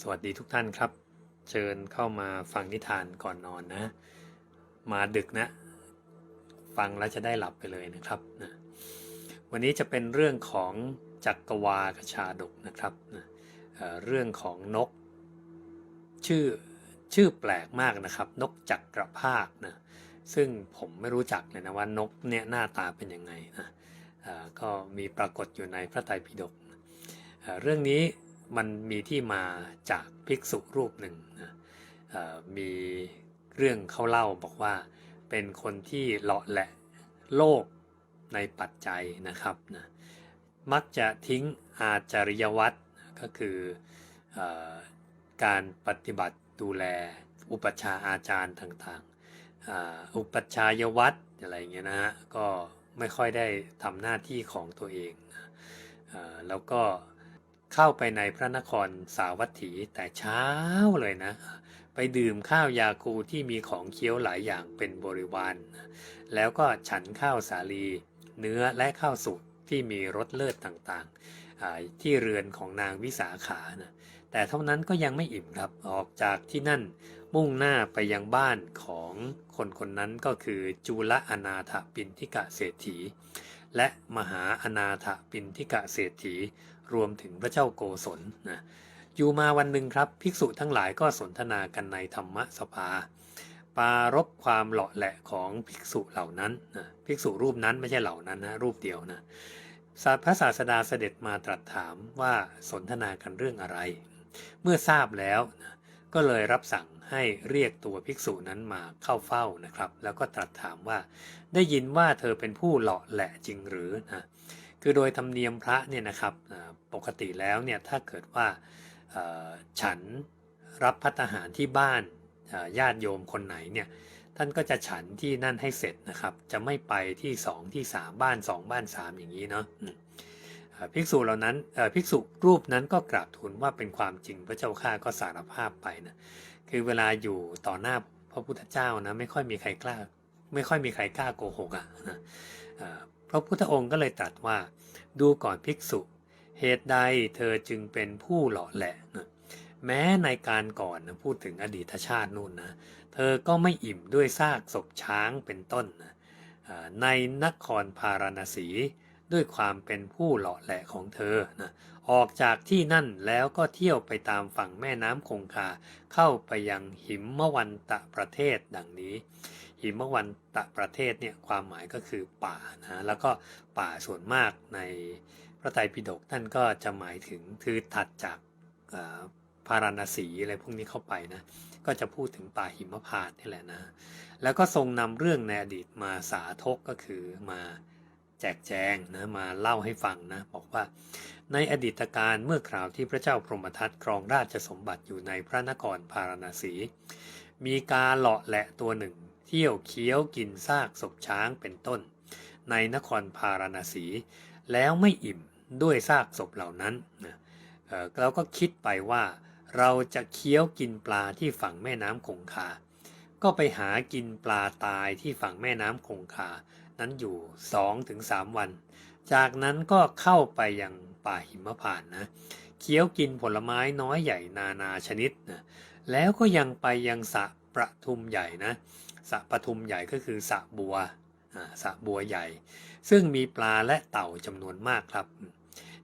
สวัสดีทุกท่านครับ เชิญเข้ามาฟังนิทานก่อนนอนนะ มาดึกนะ ฟังแล้วจะได้หลับไปเลยนะครับนะวันนี้จะเป็นเรื่องของจักรวาลชาดกนะครับนะเเรื่องของนก ชื่อชื่อแปลกมากนะครับ นกจักรภาคนะซึ่งผมไม่รู้จักเลยนะว่านกเนี่ยหน้าตาเป็นยังไงนะก็มีปรากฏอยู่ในพระไตรปิฎกเเรื่องนี้ มันมีที่มาจากภิกษุรูปหนึ่งนะมีเรื่องเขาเล่าบอกว่าเป็นคนที่เลาะแหละโลกในปัจจัยนะครับนะมักจะทิ้งอาจาริยวัตรก็คืออการปฏิบัติดูแลอุปชาอาจารย์ต่างๆ อุปชายวัตรอะไรอย่างเงี้ยนะฮะก็ไม่ค่อยได้ทำหน้าที่ของตัวเองนะอแล้วก็ เข้าไปในพระนครสาวัตถีแต่เช้าเลยนะ ไปดื่มข้าวยาคูที่มีของเคี้ยวหลายอย่างเป็นบริวาร แล้วก็ฉันข้าวสาลี เนื้อและข้าวสุกที่มีรสเลิศต่างๆอ่าที่เรือนของนางวิสาขานะแต่เท่านั้นก็ยังไม่อิ่มครับออกจากที่นั่นมุ่งหน้าไปยังบ้านของคนคนนั้นก็คือจุลอนาถปินทิกะเศรษฐี และมหาอนาถปินทิกะเศรษฐี รวมถึงพระเจ้าโกศลนะอยู่มาวันหนึ่งครับ ภิกษุทั้งหลายก็สนทนากันในธรรมสภาปรารบความเหลาะแหละของภิกษุเหล่านั้นนะภิกษุรูปนั้นไม่ใช่เหล่านั้นนะรูปเดียวนะศาสพระศาสดาเสด็จมาตรัสถามว่าสนทนากันเรื่องอะไร เมื่อทราบแล้วนะก็เลยรับสั่งให้เรียกตัวภิกษุนั้นมาเข้าเฝ้านะครับ แล้วก็ตรัสถามว่า ได้ยินว่าเธอเป็นผู้เหลาะแหละจริงหรือนะ คือโดยธรรมเนียมพระเนี่ยนะครับปกติแล้วเนี่ยถ้าเกิดว่าฉันรับพัตตาหารที่บ้านญาติโยมคนไหนเนี่ยท่านก็จะฉันที่นั่นให้เสร็จนะครับ จะไม่ไปที่สองที่สามบ้านสองบ้านสามอย่างนี้เนาะภิกษุเหล่านั้นภิกษุรูปนั้นก็กราบทูลว่าเป็นความจริงพระเจ้าข้าก็สารภาพไปนะคือเวลาอยู่ต่อหน้าพระพุทธเจ้านะไม่ค่อยมีใครกล้า ไม่ค่อยมีใครกล้าโกหกอะนะ พระพุทธองค์ก็เลยตรัสว่า ดูก่อนภิกษุ เหตุใดเธอจึงเป็นผู้หล่อแหละนะแม้ในการก่อนนะพูดถึงอดีตชาตินู่นนะเธอก็ไม่อิ่มด้วยซากศพช้างเป็นต้นนะในนครพาราณสีด้วยความเป็นผู้หล่อแหละของเธอนะออกจากที่นั่นแล้วก็เที่ยวไปตามฝั่งแม่น้ำคงคาเข้าไปยังหิมมวันตะประเทศดังนี้ หิมวันตะประเทศเนี่ยความหมายก็คือป่านะแล้วก็ป่าส่วนมากในพระไตรปิฎกท่านก็จะหมายถึงคือถัดจากพาราณสีอะไรพวกนี้เข้าไปนะก็จะพูดถึงป่าหิมพานต์นี่แหละนะแล้วก็ทรงนำเรื่องในอดีตมาสาธกก็คือมาแจกแจงนะมาเล่าให้ฟังนะบอกว่า ในอดีตการเมื่อคราวที่พระเจ้าพรหมทัตครองราชสมบัติอยู่ในพระนครพาราณสี มีกาเหลาะแหละตัวหนึ่ง ที่ยวเคี้ยวกินซากศพช้างเป็นต้น ในนครพาราณสี แล้วไม่อิ่มด้วยซากศพเหล่านั้นนะเราก็คิดไปว่าเราจะเคี้ยวกินปลาที่ฝั่งแม่น้ำคงคา ก็ไปหากินปลาตายที่ฝั่งแม่น้ำคงคา นั้นอยู่ 2-3ถึงวัน จากนั้นก็เข้าไปยังป่าหิมพานต์นะเคี้ยวกินผลไม้น้อยใหญ่นานาชนิดนะแล้วก็ยังไปยังสะประทุมใหญ่นะ สระปทุมใหญ่ก็คือสระบัวสระบัวใหญ่ ซึ่งมีปลาและเต่าจำนวนมากครับ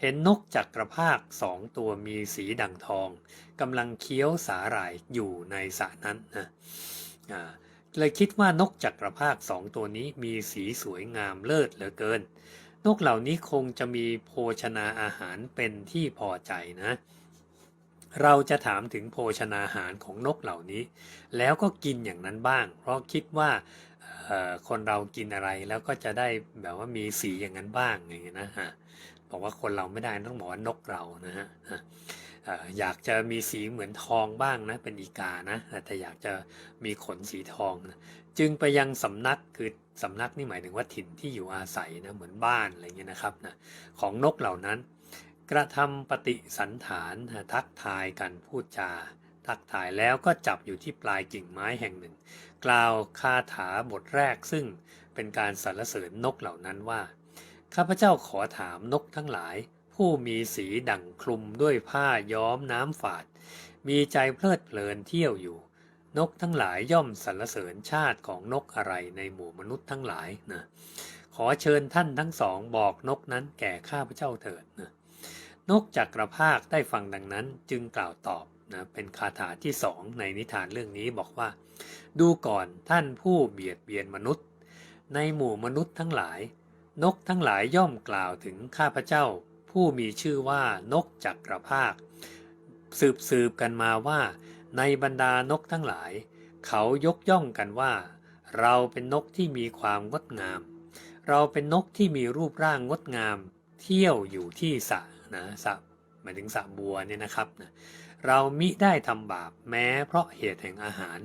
เห็นนกจักรภาคสองตัวมีสีดังทองกำลังเคี้ยวสาหร่ายอยู่ในสระนั้นนะเลยคิดว่านกจักรภาคสองตัวนี้มีสีสวยงามเลิศเหลือเกิน นกเหล่านี้คงจะมีโภชนาอาหารเป็นที่พอใจนะ เราจะถามถึงโภชนาหารของนกเหล่านี้ แล้วก็กินอย่างนั้นบ้าง เพราะคิดว่าคนเรากินอะไรแล้วก็จะได้แบบว่ามีสีอย่างนั้นบ้างอย่างเงี้ยนะฮะบอกว่าคนเราไม่ได้ต้องบอกว่านกเรานะฮะอะเอ่ออยากจะมีสีเหมือนทองบ้างนะเป็นอีกานะแต่อยากจะมีขนสีทองนะจึงไปยังสำนักคือสำนักนี่หมายถึงว่าถิ่นที่อยู่อาศัยนะเหมือนบ้านอะไรเงี้ยนะครับนะของนกเหล่านั้น กระทำปฏิสันฐานทักทายกันพูดจา ทักทายแล้วก็จับอยู่ที่ปลายกิ่งไม้แห่งหนึ่ง กล่าวคาถาบทแรกซึ่งเป็นการสรรเสริญนกเหล่านั้นว่า ข้าพเจ้าขอถามนกทั้งหลาย ผู้มีสีดั่งคลุมด้วยผ้าย้อมน้ำฝาด มีใจเพลิดเพลินเที่ยวอยู่ นกทั้งหลายย่อมสรรเสริญชาติของนกอะไรในหมู่มนุษย์ทั้งหลายนะขอเชิญท่านทั้งสองบอกนกนั้นแก่ข้าพเจ้าเถิดนะ นกจักรภาคได้ฟังดังนั้นจึงกล่าวตอบนะเป็นคาถาที่สองในนิทานเรื่องนี้บอกว่า ดูก่อนท่านผู้เบียดเบียนมนุษย์ ในหมู่มนุษย์ทั้งหลาย นกทั้งหลายย่อมกล่าวถึงข้าพเจ้า ผู้มีชื่อว่านกจักรภาค สืบสืบกันมาว่า ในบรรดานกทั้งหลาย เขายกย่องกันว่า เราเป็นนกที่มีความงดงาม เราเป็นนกที่มีรูปร่างงดงาม เที่ยวอยู่ที่สระ นะสะหมายถึงสะบัวเนี่ยนะครับนะเรามิได้ทำบาปแม้เพราะเหตุแห่งอาหาร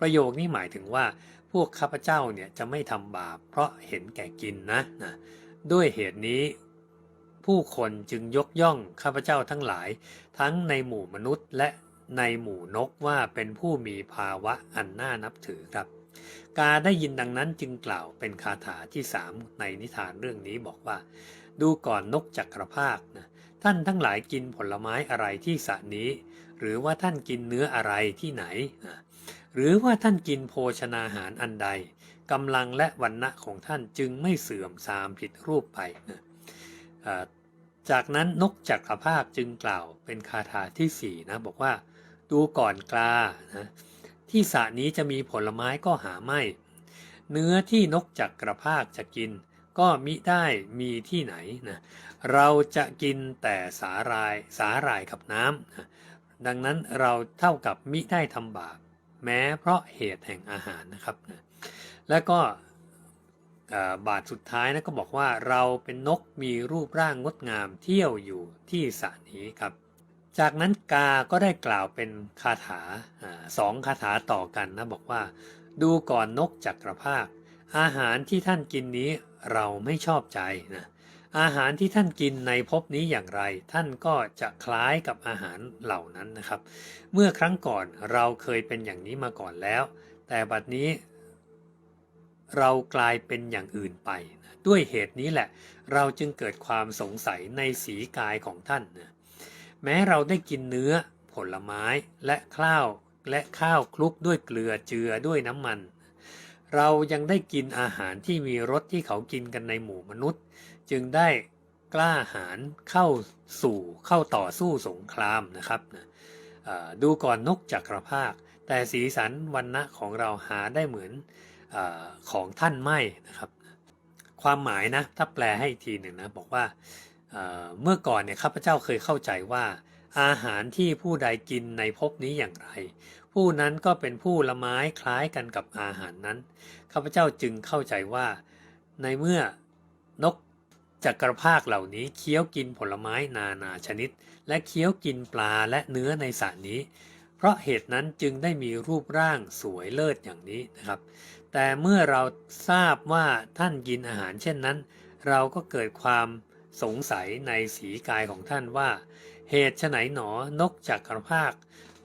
ประโยคนี้หมายถึงว่าพวกข้าพเจ้าเนี่ยจะไม่ทำบาปเพราะเห็นแก่กินนะนะด้วยเหตุนี้ ผู้คนจึงยกย่องข้าพเจ้าทั้งหลาย ทั้งในหมู่มนุษย์และในหมู่นกว่าเป็นผู้มีภาวะอันน่านับถือครับ กาได้ยินดังนั้นจึงกล่าวเป็นคาถาที่สามในนิทานเรื่องนี้บอกว่า ดูก่อนนกจักรภาคนะ ท่านทั้งหลายกินผลไม้อะไรที่สระนี้ หรือว่าท่านกินเนื้ออะไรที่ไหน หรือว่าท่านกินโภชนาหารอันใดกำลังและวันณะของท่านจึงไม่เสื่อมทรามผิดรูปไปนะจากนั้นนกจักรภาคจึงกล่าวเป็นคาถาที่สี่นะบอกว่า ดูก่อนกลานะที่สระนี้จะมีผลไม้ก็หาไม่ เนื้อที่นกจักรภาคจะกิน ก็มิได้มีที่ไหนนะเราจะกินแต่สาหรายสาหร่ายกับน้ำนะดังนั้นเราเท่ากับมิได้ทำบาปแม้เพราะเหตุแห่งอาหารนะครับนะแล้วก็บาทสุดท้ายนะก็บอกว่าเราเป็นนกมีรูปร่างงดงามเที่ยวอยู่ที่สระนี้ครับ จากนั้นกาก็ได้กล่าวเป็นคาถาอาสองคาถาต่อกันนะบอกว่า ดูก่อนนกจักรภาค อาหารที่ท่านกินนี้เราไม่ชอบใจนะอาหารที่ท่านกินในภพนี้อย่างไร ท่านก็จะคล้ายกับอาหารเหล่านั้นนะครับ เมื่อครั้งก่อนเราเคยเป็นอย่างนี้มาก่อนแล้ว แต่บัดนี้เรากลายเป็นอย่างอื่นไปนะด้วยเหตุนี้แหละ เราจึงเกิดความสงสัยในสีกายของท่านนะแม้เราได้กินเนื้อ ผลไม้และข้าวและข้าวคลุกด้วยเกลือเจือด้วยน้ำมัน เรายังได้กินอาหารที่มีรสที่เขากินกันในหมู่มนุษย์ จึงได้กล้าหาญเข้าสู่เข้าต่อสู้สงครามนะครับนะดูก่อนนกจักรภาค แต่สีสันวันณะของเราหาได้เหมือนอของท่านไม่นะครับ ความหมายนะถ้าแปลให้อีกทีหนึ่งนะบอกว่าเมื่อก่อนเนี่ยข้าพเจ้าเคยเข้าใจว่า อาหารที่ผู้ใดกินในภพนี้อย่างไร ผู้นั้นก็เป็นผู้ละไม้คล้ายกันกับอาหารนั้น ข้าพเจ้าจึงเข้าใจว่า ในเมื่อนกจักรภาคเหล่านี้เคี้ยวกินผลไม้นานาชนิด และเคี้ยวกินปลาและเนื้อในสระนี้ เพราะเหตุนั้นจึงได้มีรูปร่างสวยเลิศอย่างนี้นะครับ แต่เมื่อเราทราบว่าท่านกินอาหารเช่นนั้น เราก็เกิดความ สงสัยในสีกายของท่านว่า เหตุไฉนหนอนกจักรภาค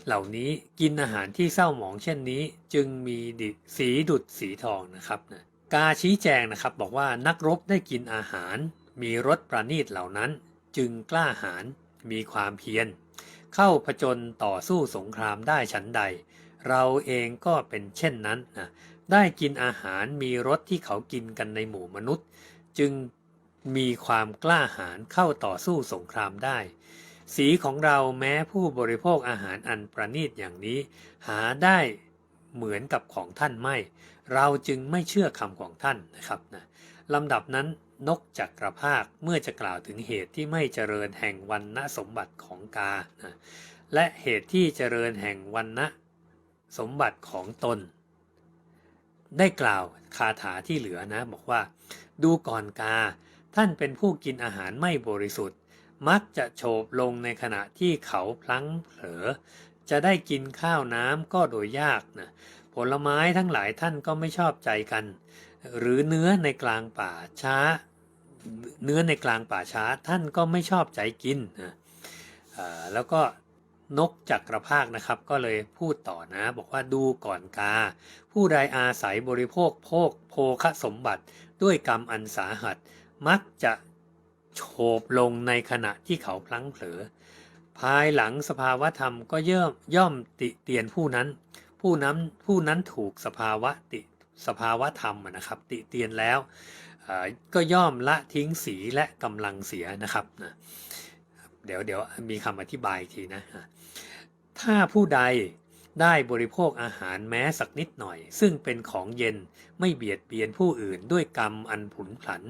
เหล่านี้กินอาหารที่เศร้าหมองเช่นนี้จึงมีดิสีดุดสีทองนะครับนะกาชี้แจงนะครับบอกว่านักรบได้กินอาหาร มีรสประณีตเหล่านั้น จึงกล้าหาญมีความเพียร เข้าผจญต่อสู้สงครามได้ฉันใด เราเองก็เป็นเช่นนั้นนะได้กินอาหารมีรสที่เขากินกันในหมู่มนุษย์ จึง มีความกล้าหาญเข้าต่อสู้สงครามได้ สีของเราแม้ผู้บริโภคอาหารอันประณีตอย่างนี้ หาได้เหมือนกับของท่านไม่ เราจึงไม่เชื่อคำของท่านนะครับนะลำดับนั้นนกจักรภาคเมื่อจะกล่าวถึงเหตุที่ไม่เจริญแห่งวันณสมบัติของกานะและเหตุที่เจริญแห่งวันณสมบัติของตน ได้กล่าวคาถาที่เหลือนะ บอกว่า ดูก่อนกา ท่านเป็นผู้กินอาหารไม่บริสุทธิ์ มักจะโฉบลงในขณะที่เขาพลั้งเผลอ จะได้กินข้าวน้ำก็โดยยากนะผลไม้ทั้งหลายท่านก็ไม่ชอบใจกัน หรือเนื้อในกลางป่าช้า เนื้อในกลางป่าช้าท่านก็ไม่ชอบใจกินนะแล้วก็นกจักรภาคนะครับก็เลยพูดต่อนะ บอกว่าดูก่อนกา ผู้ใดอาศัยบริโภคโภคโภคสมบัติด้วยกรรมอันสาหัส มักจะโฉบลงในขณะที่เขาพลั้งเผลอ ภายหลังสภาวธรรมก็ย่อมย่อมติเตียนผู้นั้น ผู้นั้นผู้นั้นถูกสภาวะติสภาวะธรรมนะครับ ติเตียนแล้วก็ย่อมละทิ้งสีและกำลังเสียนะครับนะเดี๋ยวเดี๋ยวมีคำอธิบายทีนะ ถ้าผู้ใดได้บริโภคอาหารแม้สักนิดหน่อย ซึ่งเป็นของเย็นไม่เบียดเบียนผู้อื่นด้วยกรรมอันผุนผัน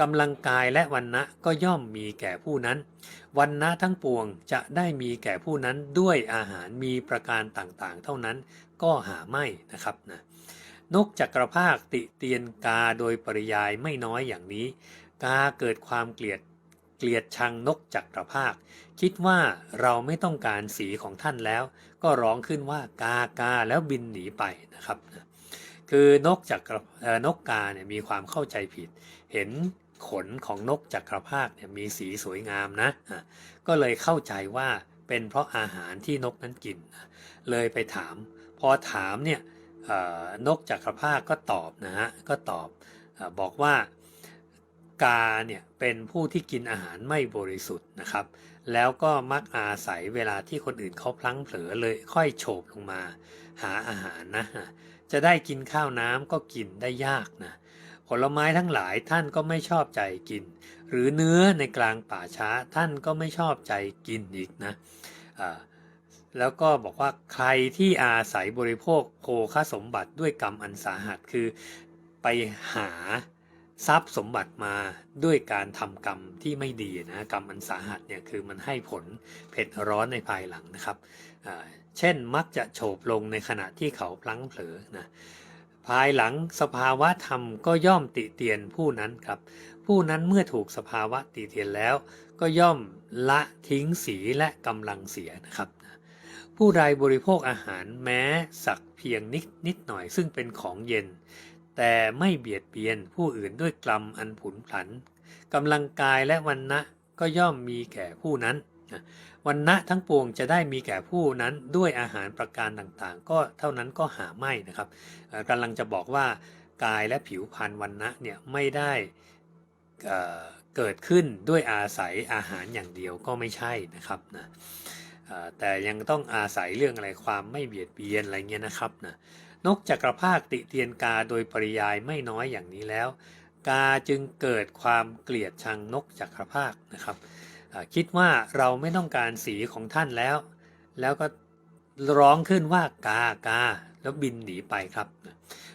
กำลังกายและวันนะก็ย่อมมีแก่ผู้นั้น วันนะทั้งปวงจะได้มีแก่ผู้นั้นด้วยอาหารมีประการต่างๆ เท่านั้นก็หาไม่นะครับนะนกจักรภาคติเตียนกาโดยปริยายไม่น้อยอย่างนี้ กาเกิดความเกลียดเกลียดชังนกจักรภาค คิดว่าเราไม่ต้องการสีของท่านแล้ว ก็ร้องขึ้นว่ากากาแล้วบินหนีไปนะครับนะคือนกจักรนกกาเนี่ยมีความเข้าใจผิด เห็น ขนของนกจักรภาคเนี่ยมีสีสวยงามนะะก็เลยเข้าใจว่าเป็นเพราะอาหารที่นกนั้นกิน เลยไปถาม พอถามเนี่ยนกจักรภาคก็ตอบนะฮะ ก็ตอบอบอกว่ากาเนี่ยเป็นผู้ที่กินอาหารไม่บริสุทธิ์นะครับ แล้วก็มักอาศัยเวลาที่คนอื่นเขาพลั้งเผลอเลยค่อยโฉบลงมา หาอาหารนะ จะได้กินข้าวน้ำก็กินได้ยากนะ ผลไม้ทั้งหลายท่านก็ไม่ชอบใจกิน หรือเนื้อในกลางป่าช้าท่านก็ไม่ชอบใจกินอีกนะแล้วก็บอกว่าใครที่อาศัยบริโภคโภคสมบัติด้วยกรรมอันสาหัสคือไปหาทรัพย์สมบัติมาด้วยการทำกรรมที่ไม่ดีนะกรรมอันสาหัสเนี่ยคือมันให้ผลเผ็ดร้อนในภายหลังนะครับ เช่นมักจะโฉบลงในขณะที่เขาพลั้งเผลอนะ ภายหลังสภาวะธรรมก็ย่อมติเตียนผู้นั้นครับ ผู้นั้นเมื่อถูกสภาวะติเตียนแล้ว ก็ย่อมละทิ้งสีและกำลังเสียนะครับ ผู้ใดบริโภคอาหารแม้สักเพียงนิดนิดหน่อยซึ่งเป็นของเย็น แต่ไม่เบียดเบียนผู้อื่นด้วยกรรมอันผุนผันกำลังกายและวันนะก็ย่อมมีแก่ผู้นั้นนะ วันนะทั้งปวงจะได้มีแก่ผู้นั้นด้วยอาหารประการต่างๆ ก็เท่านั้นก็หาไม่นะครับเอ่อกำลังจะบอกว่ากายและผิวพรรณวันนะเนี่ยไม่ได้เกิดขึ้นด้วยอาศัยอาหารอย่างเดียวก็ไม่ใช่นะครับนะแต่ยังต้องอาศัยเรื่องอะไรความไม่เบียดเบียนอะไรเงี้ยนะครับนะนกจักรภาคติเตียนกาโดยปริยายไม่น้อยอย่างนี้แล้ว กาจึงเกิดความเกลียดชังนกจักรภาคนะครับ คิดว่าเราไม่ต้องการสีของท่านแล้ว แล้วก็ร้องขึ้นว่ากากาแล้วบินหนีไปครับ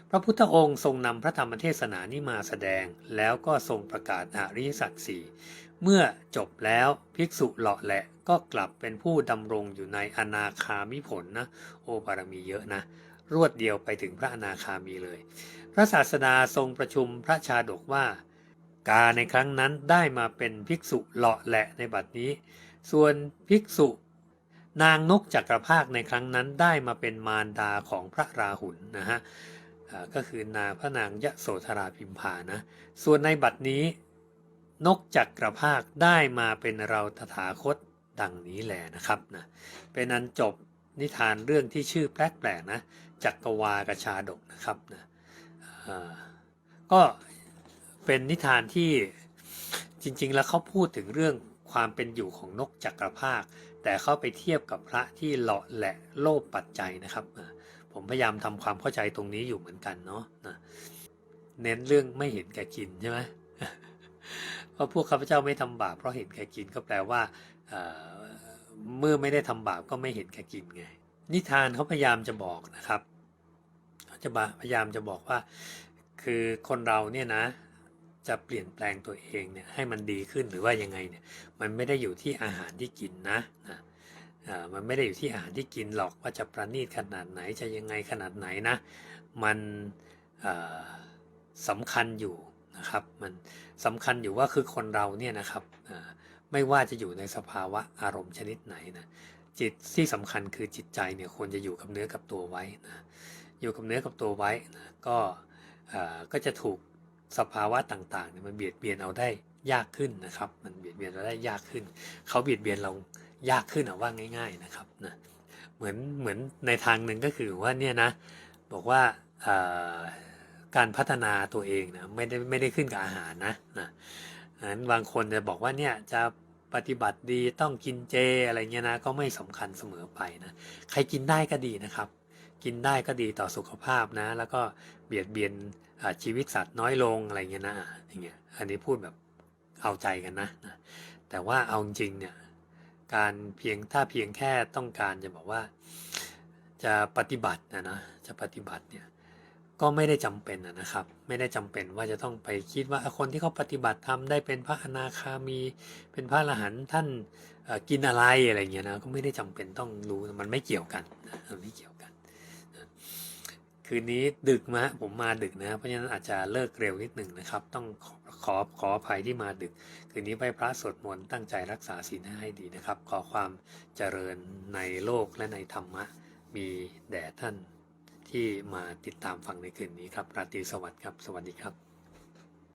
พระพุทธองค์ทรงนำพระธรรมเทศนานี้มาแสดง แล้วก็ทรงประกาศอริยสัจสี่เมื่อจบแล้วภิกษุเหลาะแหละก็กลับเป็นผู้ดำรงอยู่ในอนาคามิผลนะ โอบารมีเยอะนะ รวดเดียวไปถึงพระอนาคามีเลย พระศาสดาทรงประชุมพระชาดกว่า กาในครั้งนั้นได้มาเป็นภิกษุเลาะแหละในบัดนี้ ส่วนภิกษุนางนกจักรภาคในครั้งนั้นได้มาเป็นมารดาของพระราหุลนะฮะก็คือนางพระนางยะโสธราพิมพานะ ส่วนในบัดนี้ นกจักรภาคได้มาเป็นเราตถาคตดังนี้แหละนะครับนะเป็นอันจบนิทานเรื่องที่ชื่อแปลกๆนะจักรวาลกชาดกนะครับนะก็ เป็นนิทานที่จริง ๆ แล้วเขาพูดถึงเรื่องความเป็นอยู่ของนกจักรภาค แต่เขาไปเทียบกับพระที่เลาะแหละโลภปัจจัยนะครับ ผมพยายามทำความเข้าใจตรงนี้อยู่เหมือนกันเนาะเน้นเรื่องไม่เห็นแก่กินใช่ไหมเพราะพวกข้าพเจ้าไม่ทำบาปเพราะเห็นแก่กินก็แปลว่าเเมื่อไม่ได้ทำบาปก็ไม่เห็นแก่กินไง นิทานเขาพยายามจะบอกนะครับเขาจะพยายามจะบอกว่า คือคนเราเนี่ยนะ จะเปลี่ยนแปลงตัวเองเนี่ยให้มันดีขึ้นหรือว่ายังไงเนี่ยมันไม่ได้อยู่ที่อาหารที่กินนะนะมันไม่ได้อยู่ที่อาหารที่กินหรอกว่าจะประณีตขนาดไหนจะยังไงขนาดไหนนะมันสำคัญอยู่นะครับมันสำคัญอยู่ว่าคือคนเราเนี่ยนะครับไม่ว่าจะอยู่ในสภาวะอารมณ์ชนิดไหนนะจิตที่สำคัญคือจิตใจเนี่ยควรจะอยู่กับเนื้อกับตัวไว้นะอยู่กับเนื้อกับตัวไว้นะก็ก็จะถูก สภาวะต่างๆเนี่ยมันเบียดเบียนเอาได้ยากขึ้นนะครับ มันเบียดเบียนเราได้ยากขึ้น เขาเบียดเบียนเรายากขึ้นเอาว่าง่าย ๆนะครับนะเหมือนเหมือนในทางหนึ่งก็คือว่าเนี่ยนะบอกว่าการพัฒนาตัวเองนะไม่ได้ไม่ได้ขึ้นกับอาหารนะนะนั้นบางคนจะบอกว่าเนี่ยจะปฏิบัติดีต้องกินเจอะไรเงี้ยนะก็ไม่สำคัญเสมอไปนะใครกินได้ก็ดีนะครับ กินได้ก็ดีต่อสุขภาพนะ แล้วก็เบียดเบียน ชีวิตสัตว์น้อยลงอะไรเงี้ยนะอย่างเงี้ยอันนี้พูดแบบเอาใจกันนะนะแต่ว่าเอาจริงเนี่ยการเพียงถ้าเพียงแค่ต้องการจะบอกว่าจะปฏิบัตินะนะจะปฏิบัติเนี่ยก็ไม่ได้จำเป็นนะครับ ไม่ได้จำเป็นว่าจะต้องไปคิดว่าคนที่เขาปฏิบัติทำได้เป็นพระอนาคามีเป็นพระอรหันต์ท่านกินอะไรอะไรเงี้ยนะก็ไม่ได้จำเป็นต้องรู้มันไม่เกี่ยวกันมันไม่เกี่ยว คืนนี้ดึกมาผมมาดึกนะเพราะฉะนั้นอาจจะเลิกเร็วนิดหนึ่งนะครับ ต้องขอขอขออภัยที่มาดึก คืนนี้ไปพระสวดมนต์ตั้งใจรักษาศีลให้ดีนะครับ ขอความเจริญในโลกและในธรรมะ มีแด่ท่านที่มาติดตามฟังในคืนนี้ครับราตรีสวัสดิ์ครับ สวัสดีครับ